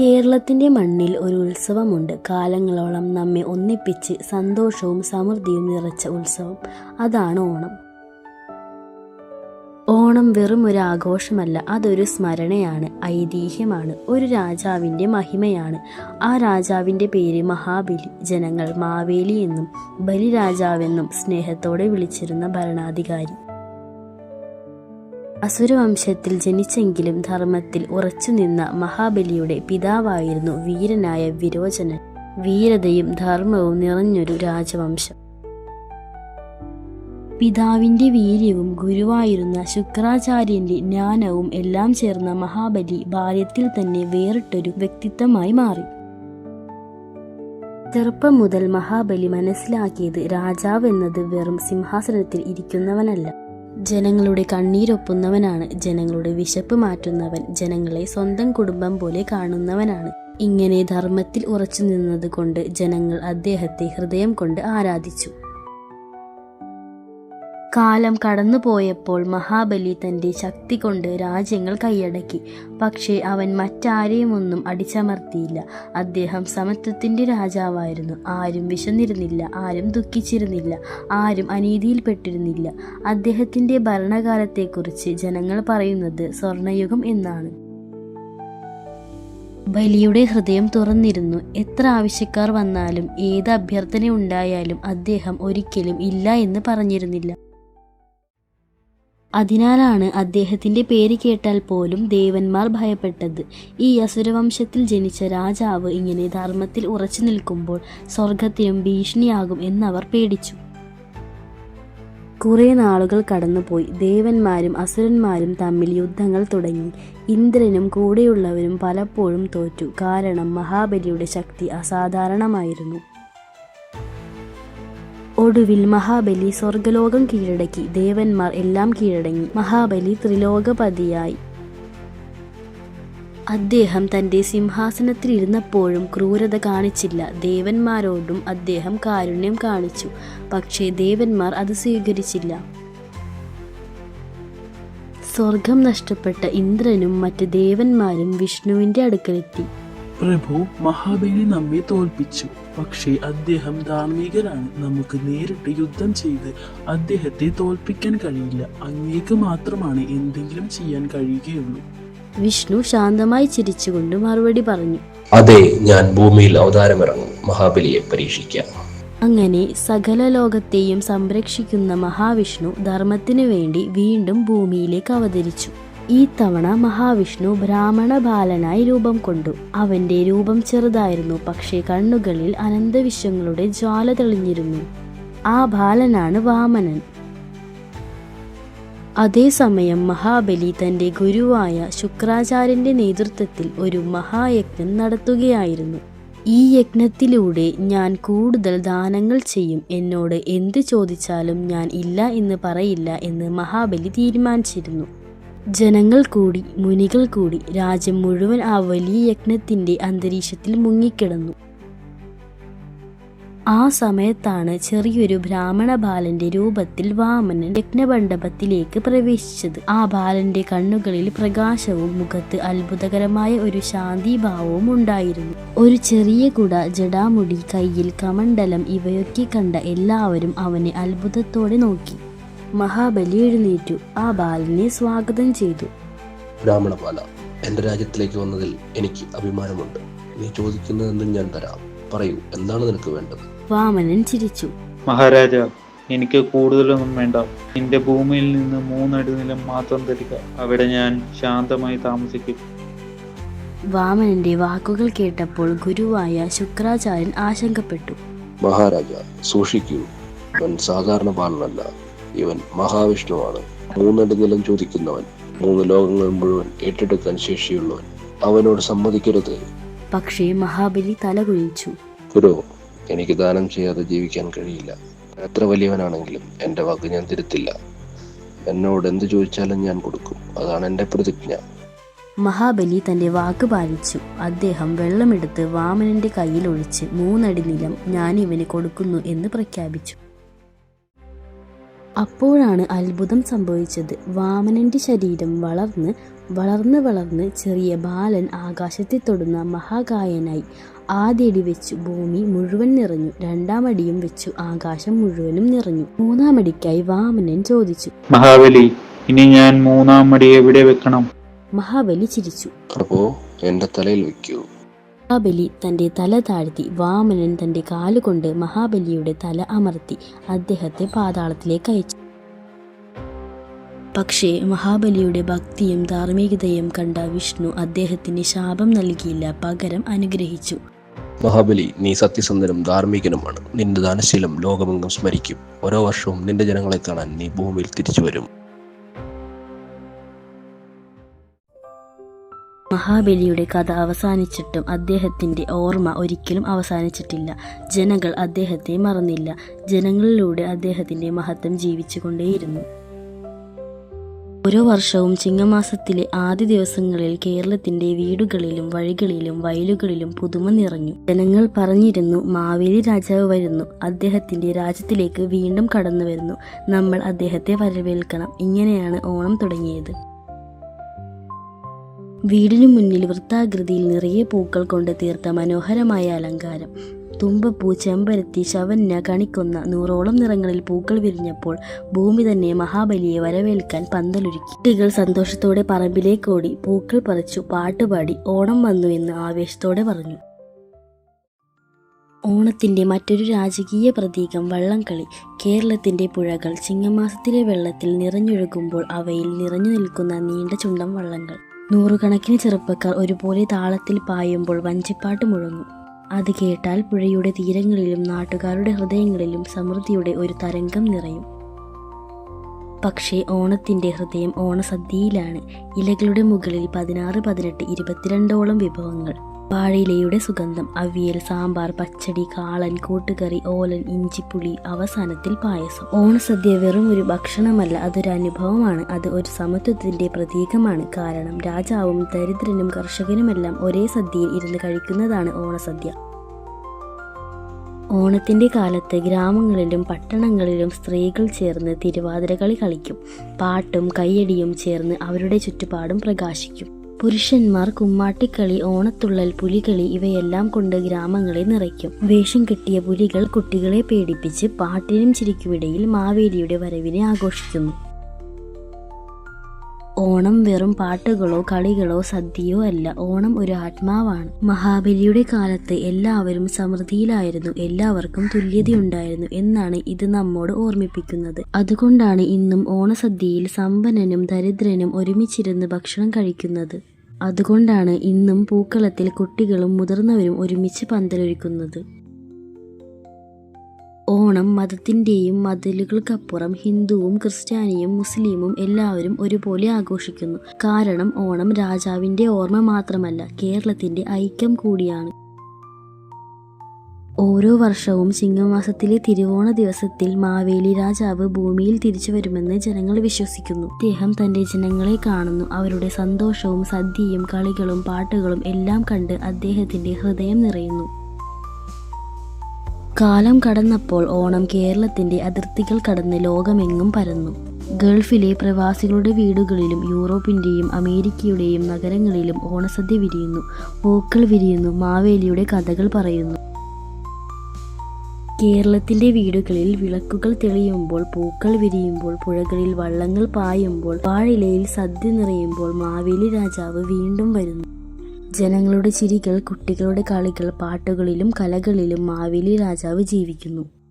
കേരളത്തിന്റെ മണ്ണിൽ ഒരു ഉത്സവമുണ്ട്. കാലങ്ങളോളം നമ്മെ ഒന്നിപ്പിച്ച് സന്തോഷവും സമൃദ്ധിയും നിറച്ച ഉത്സവം. അതാണ് ഓണം. ഓണം വെറും ഒരു ആഘോഷമല്ല അതൊരു സ്മരണയാണ് ഐതിഹ്യമാണ് ഒരു രാജാവിന്റെ മഹിമയാണ്. ആ രാജാവിന്റെ പേര് മഹാബലി. ജനങ്ങൾ മാവേലി എന്നും ബലിരാജാവെന്നും സ്നേഹത്തോടെ വിളിച്ചിരുന്ന ഭരണാധികാരി. അസുരവംശത്തിൽ ജനിച്ചെങ്കിലും ധർമ്മത്തിൽ ഉറച്ചുനിന്ന മഹാബലിയുടെ പിതാവായിരുന്നു വീരനായ വിരോചനൻ. വീരതയും ധർമ്മവും നിറഞ്ഞൊരു രാജവംശം. പിതാവിന്റെ വീര്യവും ഗുരുവായിരുന്ന ശുക്രാചാര്യന്റെ ജ്ഞാനവും എല്ലാം ചേർന്ന മഹാബലി ബാല്യത്തിൽ തന്നെ വേറിട്ടൊരു വ്യക്തിത്വമായി മാറി. ചെറുപ്പം മുതൽ മഹാബലി മനസ്സിലാക്കിയത് രാജാവ് എന്നത് വെറും സിംഹാസനത്തിൽ ഇരിക്കുന്നവനല്ല. ജനങ്ങളുടെ കണ്ണീരൊപ്പുന്നവനാണ്. ജനങ്ങളുടെ വിശപ്പ് മാറ്റുന്നവൻ. ജനങ്ങളെ സ്വന്തം കുടുംബം പോലെ കാണുന്നവനാണ്. ഇങ്ങനെ ധർമ്മത്തിൽ ഉറച്ചു നിന്നത് കൊണ്ട് ജനങ്ങൾ അദ്ദേഹത്തെ ഹൃദയം കൊണ്ട് ആരാധിച്ചു. കാലം കടന്നുപോയപ്പോൾ മഹാബലി തന്റെ ശക്തി കൊണ്ട് രാജ്യങ്ങൾ കൈയടക്കി. പക്ഷേ അവൻ മറ്റാരെയുമൊന്നും അടിച്ചമർത്തിയില്ല. അദ്ദേഹം സമത്വത്തിന്റെ രാജാവായിരുന്നു. ആരും വിശന്നിരുന്നില്ല ആരും ദുഃഖിച്ചിരുന്നില്ല ആരും അനീതിയിൽപ്പെട്ടിരുന്നില്ല. അദ്ദേഹത്തിന്റെ ഭരണകാലത്തെക്കുറിച്ച് ജനങ്ങൾ പറയുന്നത് സ്വർണയുഗം എന്നാണ്. ബലിയുടെ ഹൃദയം തുറന്നിരുന്നു. എത്ര ആവശ്യക്കാർ വന്നാലും ഏത് അഭ്യർത്ഥന ഉണ്ടായാലും അദ്ദേഹം ഒരിക്കലും ഇല്ല എന്ന് പറഞ്ഞിരുന്നില്ല. അതിനാലാണ് അദ്ദേഹത്തിന്റെ പേര് കേട്ടാൽ പോലും ദേവന്മാർ ഭയപ്പെട്ടത്. ഈ അസുരവംശത്തിൽ ജനിച്ച രാജാവ് ഇങ്ങനെ ധർമ്മത്തിൽ ഉറച്ചു നിൽക്കുമ്പോൾ സ്വർഗത്തിനും ഭീഷണിയാകും എന്നവർ പേടിച്ചു. കുറേ നാളുകൾ കടന്നുപോയി. ദേവന്മാരും അസുരന്മാരും തമ്മിൽ യുദ്ധങ്ങൾ തുടങ്ങി. ഇന്ദ്രനും കൂടെയുള്ളവരും പലപ്പോഴും തോറ്റു. കാരണം മഹാബലിയുടെ ശക്തി അസാധാരണമായിരുന്നു. ഒടുവിൽ മഹാബലി സ്വർഗലോകം കീഴടക്കി. ദേവന്മാർ എല്ലാം കീഴടങ്ങി. മഹാബലി ത്രിലോകപതിയായി. അദ്ദേഹം തന്റെ സിംഹാസനത്തിലിരുന്നപ്പോഴും ക്രൂരത കാണിച്ചില്ല. ദേവന്മാരോടും അദ്ദേഹം കാരുണ്യം കാണിച്ചു. പക്ഷേ ദേവന്മാർ അത് സ്വീകരിച്ചില്ല. സ്വർഗം നഷ്ടപ്പെട്ട ഇന്ദ്രനും മറ്റ് ദേവന്മാരും വിഷ്ണുവിന്റെ അടുക്കലെത്തി. പ്രഭു മഹാബലി നമ്മെ തോൽപ്പിച്ചു. പക്ഷേ അദ്ദേഹം ധാർമ്മികനാണ് നമുക്ക് നേരിട്ട് യുദ്ധം ചെയ്ത് അദ്ദേഹത്തെ തോൽപ്പിക്കാൻ കഴിയില്ല. അങ്ങേക്ക് മാത്രമാണ് എന്തെങ്കിലും ചെയ്യാൻ കഴിയുകയുള്ളൂ. വിഷ്ണു ശാന്തമായി ചിരിച്ചുകൊണ്ട് മറുപടി പറഞ്ഞു. അതെ ഞാൻ ഭൂമിയിൽ അവതാരമിറങ്ങും. മഹാബലിയെ പരീക്ഷിക്കാം. അങ്ങനെ സകല ലോകത്തെയും സംരക്ഷിക്കുന്ന മഹാവിഷ്ണു ധർമ്മത്തിനു വേണ്ടി വീണ്ടും ഭൂമിയിലേക്ക് അവതരിച്ചു. ഈ തവണ മഹാവിഷ്ണു ബ്രാഹ്മണ ബാലനായി രൂപം കൊണ്ടു. അവന്റെ രൂപം ചെറുതായിരുന്നു പക്ഷേ കണ്ണുകളിൽ അനന്തവിഷങ്ങളുടെ ജ്വാല തെളിഞ്ഞിരുന്നു. ആ ബാലനാണ് വാമനൻ. അതേസമയം മഹാബലി തന്റെ ഗുരുവായ ശുക്രാചാര്യന്റെ നേതൃത്വത്തിൽ ഒരു മഹായജ്ഞം നടത്തുകയായിരുന്നു. ഈ യജ്ഞത്തിലൂടെ ഞാൻ കൂടുതൽ ദാനങ്ങൾ ചെയ്യും എന്നോട് എന്ത് ചോദിച്ചാലും ഞാൻ ഇല്ല എന്ന് പറയില്ല എന്ന് മഹാബലി തീരുമാനിച്ചിരുന്നു. ജനങ്ങൾ കൂടി മുനികൾ കൂടി രാജ്യം മുഴുവൻ ആ വലിയ യജ്ഞത്തിന്റെ അന്തരീക്ഷത്തിൽ മുങ്ങിക്കിടന്നു. ആ സമയത്താണ് ചെറിയൊരു ബ്രാഹ്മണ ബാലന്റെ രൂപത്തിൽ വാമനൻ യജ്ഞമണ്ഡപത്തിലേക്ക് പ്രവേശിച്ചത്. ആ ബാലന്റെ കണ്ണുകളിൽ പ്രകാശവും മുഖത്ത് അത്ഭുതകരമായ ഒരു ശാന്തിഭാവവും ഉണ്ടായിരുന്നു. ഒരു ചെറിയ കുട ജടാമുടി കയ്യിൽ കമണ്ഡലം ഇവയൊക്കെ കണ്ട എല്ലാവരും അവനെ അത്ഭുതത്തോടെ നോക്കി. മഹാബലി എഴുന്നേറ്റു ആ ബാലനെ സ്വാഗതം ചെയ്തു. ബ്രാഹ്മണപാല എന്റെ രാജ്യത്തിലേക്ക് വന്നതിൽ എനിക്ക് അഭിമാനമുണ്ട്. നീ ചോദിക്കുന്നതെന്നും ഞാൻ തരാം. പറയൂ എന്താണ് നിനക്ക് വേണ്ടത്? വാമനൻ ചിരിച്ചു. മഹാരാജ എനിക്ക് കൂടുതലൊന്നും വേണ്ട. എന്റെ ഭൂമിയിൽ നിന്ന് മൂന്നടി നിലം മാത്രം തരിക. അവിടെ ഞാൻ ശാന്തമായി താമസിക്കും. വാമനന്റെ വാക്കുകൾ കേട്ടപ്പോൾ ഗുരുവായ ശുക്രാചാര്യൻ ആശങ്കപ്പെട്ടു. മഹാരാജ സൂക്ഷിക്കൂ. സാധാരണ ബാലനല്ല. ഇവൻ മഹാവിഷ്ണുവാണ്. മൂന്നടി നിലം ചോദിക്കുന്നവൻ മൂന്ന് ലോകങ്ങൾ മുഴുവൻ ഏറ്റെടുക്കാൻ ശേഷിയുള്ളവൻ. അവനോട് സമ്മതിക്കരുത്. പക്ഷേ മഹാബലി തലകുനിച്ചു. ഗുരു എനിക്ക് ദാനം ചെയ്യാതെ ജീവിക്കാൻ കഴിയില്ല. എത്ര വലിയവനാണെങ്കിലും എന്റെ വാക്ക് ഞാൻ തിരുത്തില്ല. എന്നോട് എന്ത് ചോദിച്ചാലും ഞാൻ കൊടുക്കും. അതാണ് എന്റെ പ്രതിജ്ഞ. മഹാബലി തന്റെ വാക്ക് പാലിച്ചു. അദ്ദേഹം വെള്ളമെടുത്ത് വാമനന്റെ കയ്യിൽ ഒഴിച്ച് മൂന്നടി നിലം ഞാൻ ഇവന് കൊടുക്കുന്നു എന്ന് പ്രഖ്യാപിച്ചു. അപ്പോഴാണ് അത്ഭുതം സംഭവിച്ചത്. വാമനന്റെ ശരീരം വളർന്ന് വളർന്ന് വളർന്ന് ചെറിയ ബാലൻ ആകാശത്തെ തൊടുന്ന മഹാകായനായി ആദ്യടി വെച്ചു ഭൂമി മുഴുവൻ നിറഞ്ഞു. രണ്ടാമടിയും വെച്ചു ആകാശം മുഴുവനും നിറഞ്ഞു. മൂന്നാമടിക്കായി വാമനൻ ചോദിച്ചു മഹാബലി ഇനി ഞാൻ മൂന്നാം മടി എവിടെ വെക്കണം? മഹാബലി ചിരിച്ചു. പ്രഭു എന്റെ തലയിൽ വെക്കൂ മഹാബലി തന്റെ തല താഴ്ത്തി വാമനൻ തന്റെ കാലുകൊണ്ട് മഹാബലിയുടെ തല അമർത്തി അദ്ദേഹത്തെ പാതാളത്തിലേക്ക് അയച്ചു. പക്ഷേ മഹാബലിയുടെ ഭക്തിയും ധാർമ്മികതയും കണ്ട വിഷ്ണു അദ്ദേഹത്തിന് ശാപം നൽകിയില്ല പകരം അനുഗ്രഹിച്ചു. മഹാബലി നീ സത്യസന്ധനും ധാർമ്മികനുമാണ്. നിന്റെ ദാനശീലം ലോകമെങ്ങും സ്മരിക്കും. ഓരോ വർഷവും നിന്റെ ജനങ്ങളെ കാണാൻ നീ ഭൂമിയിൽ തിരിച്ചു വരും മഹാബലിയുടെ കഥ അവസാനിച്ചിട്ടും അദ്ദേഹത്തിന്റെ ഓർമ്മ ഒരിക്കലും അവസാനിച്ചിട്ടില്ല. ജനങ്ങൾ അദ്ദേഹത്തെ മറന്നില്ല. ജനങ്ങളിലൂടെ അദ്ദേഹത്തിന്റെ മഹത്വം ജീവിച്ചുകൊണ്ടേയിരുന്നു. ഓരോ വർഷവും ചിങ്ങമാസത്തിലെ ആദ്യ ദിവസങ്ങളിൽ കേരളത്തിന്റെ വീടുകളിലും വഴികളിലും വയലുകളിലും പുതുമ നിറഞ്ഞു. ജനങ്ങൾ പറഞ്ഞിരുന്നു മാവേലി രാജാവ് വരുന്നു. അദ്ദേഹത്തിന്റെ രാജ്യത്തിലേക്ക് വീണ്ടും കടന്നു വരുന്നു നമ്മൾ അദ്ദേഹത്തെ വരവേൽക്കണം. ഇങ്ങനെയാണ് ഓണം തുടങ്ങിയത്. വീടിനു മുന്നിൽ വൃത്താകൃതിയിൽ നിറയെ പൂക്കൾ കൊണ്ട് തീർത്ത മനോഹരമായ അലങ്കാരം. തുമ്പപ്പൂ ചെമ്പരത്തി ശവന്ന കണിക്കൊന്ന നൂറോളം നിറങ്ങളിൽ പൂക്കൾ വിരിഞ്ഞപ്പോൾ ഭൂമി തന്നെ മഹാബലിയെ വരവേൽക്കാൻ പന്തലൊരുക്കി. കുട്ടികൾ സന്തോഷത്തോടെ പറമ്പിലേക്കോടി പൂക്കൾ പറിച്ചു പാട്ടുപാടി ഓണം വന്നു എന്ന് ആവേശത്തോടെ പറഞ്ഞു. ഓണത്തിന്റെ മറ്റൊരു രാജകീയ പ്രതീകം വള്ളംകളി. കേരളത്തിന്റെ പുഴകൾ ചിങ്ങമാസത്തിലെ വെള്ളത്തിൽ നിറഞ്ഞൊഴുകുമ്പോൾ അവയിൽ നിറഞ്ഞു നിൽക്കുന്ന നീണ്ട ചുണ്ടം വള്ളങ്ങൾ. നൂറുകണക്കിന് ചെറുപ്പക്കാർ ഒരുപോലെ താളത്തിൽ പായുമ്പോൾ വഞ്ചിപ്പാട്ട് മുഴങ്ങും. അത് കേട്ടാൽ പുഴയുടെ തീരങ്ങളിലും നാട്ടുകാരുടെ ഹൃദയങ്ങളിലും സമൃദ്ധിയുടെ ഒരു തരംഗം നിറയും. പക്ഷേ ഓണത്തിന്റെ ഹൃദയം ഓണസദ്യയിലാണ്. ഇലകളുടെ മുകളിൽ പതിനാറ് പതിനെട്ട് ഇരുപത്തിരണ്ടോളം വിഭവങ്ങൾ. വാഴയിലയുടെ സുഗന്ധം അവിയൽ സാമ്പാർ പച്ചടി കാളൻ കൂട്ടുകറി ഓലൻ ഇഞ്ചിപ്പുളി അവസാനത്തിൽ പായസം. ഓണസദ്യ വെറും ഒരു ഭക്ഷണമല്ല അതൊരു അനുഭവമാണ്. അത് ഒരു സമത്വത്തിന്റെ പ്രതീകമാണ്. കാരണം രാജാവും ദരിദ്രനും കർഷകനുമെല്ലാം ഒരേ സദ്യയിൽ ഇരുന്ന് കഴിക്കുന്നതാണ് ഓണസദ്യ ഓണത്തിന്റെ കാലത്ത് ഗ്രാമങ്ങളിലും പട്ടണങ്ങളിലും സ്ത്രീകൾ ചേർന്ന് തിരുവാതിരകളി കളിക്കും. പാട്ടും കയ്യടിയും ചേർന്ന് അവരുടെ ചുറ്റുപാടും പ്രകാശിക്കും. പുരുഷന്മാർ കുമ്മാട്ടിക്കളി ഓണത്തുള്ളൽ പുലികളി ഇവയെല്ലാം കൊണ്ട് ഗ്രാമങ്ങളെ നിറയ്ക്കും. വേഷം കെട്ടിയ പുലികൾ കുട്ടികളെ പേടിപ്പിച്ച് പാട്ടിനും ചിരിക്കുമിടയിൽ മാവേലിയുടെ വരവിനെ ആഘോഷിക്കുന്നു. ഓണം വെറും പാട്ടുകളോ കളികളോ സദ്യയോ അല്ല ഓണം ഒരു ആത്മാവാണ്. മഹാബലിയുടെ കാലത്ത് എല്ലാവരും സമൃദ്ധിയിലായിരുന്നു എല്ലാവർക്കും തുല്യതയുണ്ടായിരുന്നു എന്നാണ് ഇത് നമ്മോട് ഓർമ്മിപ്പിക്കുന്നത്. അതുകൊണ്ടാണ് ഇന്നും ഓണസദ്യയിൽ സമ്പന്നനും ദരിദ്രനും ഒരുമിച്ചിരുന്ന് ഭക്ഷണം കഴിക്കുന്നത്. അതുകൊണ്ടാണ് ഇന്നും പൂക്കളത്തിൽ കുട്ടികളും മുതിർന്നവരും ഒരുമിച്ച് പന്തലൊരുക്കുന്നത്. ഓണം മതത്തിന്റെയും മതിലുകൾക്കപ്പുറം ഹിന്ദുവും ക്രിസ്ത്യാനിയും മുസ്ലിമും എല്ലാവരും ഒരുപോലെ ആഘോഷിക്കുന്നു. കാരണം ഓണം രാജാവിന്റെ ഓർമ്മ മാത്രമല്ല കേരളത്തിന്റെ ഐക്യം കൂടിയാണ്. ഓരോ വർഷവും ചിങ്ങമാസത്തിലെ തിരുവോണ ദിവസത്തിൽ മാവേലി രാജാവ് ഭൂമിയിൽ തിരിച്ചു വരുമെന്ന് ജനങ്ങൾ വിശ്വസിക്കുന്നു. അദ്ദേഹം തന്റെ ജനങ്ങളെ കാണുന്നു. അവരുടെ സന്തോഷവും സദ്യയും കളികളും പാട്ടുകളും എല്ലാം കണ്ട് അദ്ദേഹത്തിന്റെ ഹൃദയം നിറയുന്നു. കാലം കടന്നപ്പോൾ ഓണം കേരളത്തിന്റെ അതിർത്തികൾ കടന്ന് ലോകമെങ്ങും പരന്നു. ഗൾഫിലെ പ്രവാസികളുടെ വീടുകളിലും യൂറോപ്പിന്റെയും അമേരിക്കയുടെയും നഗരങ്ങളിലും ഓണസദ്യ വിരിയുന്നു. പൂക്കൾ വിരിയുന്നു. മാവേലിയുടെ കഥകൾ പറയുന്നു. കേരളത്തിന്റെ വീടുകളിൽ വിളക്കുകൾ തെളിയുമ്പോൾ പൂക്കൾ വിരിയുമ്പോൾ പുഴകളിൽ വള്ളങ്ങൾ പായുമ്പോൾ വാഴയിലയിൽ സദ്യ നിറയുമ്പോൾ മാവേലി രാജാവ് വീണ്ടും വരുന്നു. ജനങ്ങളുടെ ചിരികൾ കുട്ടികളുടെ കളികൾ പാട്ടുകളിലും കലകളിലും മാവേലി രാജാവ് ജീവിക്കുന്നു.